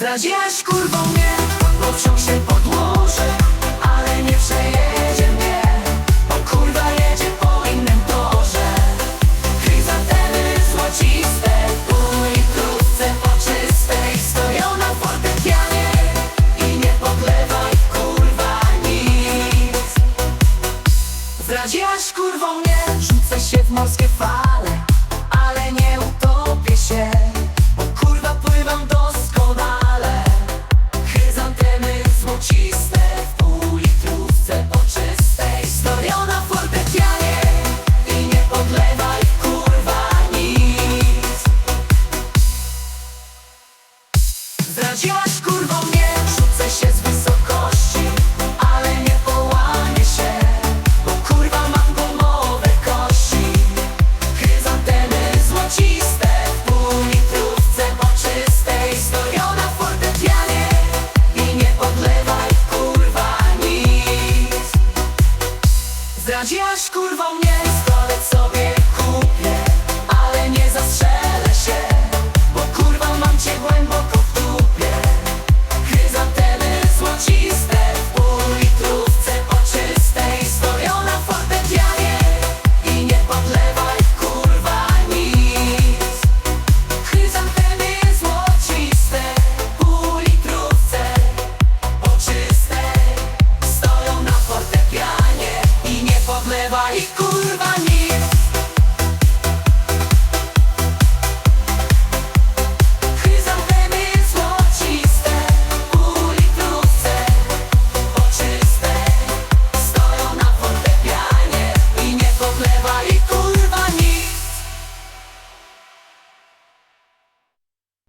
Zdradziłaś kurwą mnie, bo wciąż się podłożę Ale nie przejedzie mnie, bo kurwa jedzie po innym torze. Chryzantemy złociste, pół litrówce poczystej Stoją na fortepianie i nie podlewaj kurwa nic. Zdradziłaś kurwą mnie, rzucę się w morskie fale Zdradziłaś kurwą mnie Rzucę się z wysokości Ale nie połamie się Bo kurwa mam gumowe kości. Chryzantemy złociste W półlitrówce poczystej Stoją na fortepianie I nie odlewaj kurwa nic. Zdradziłaś kurwą mnie Stolec sobie kupię. Zewa he could.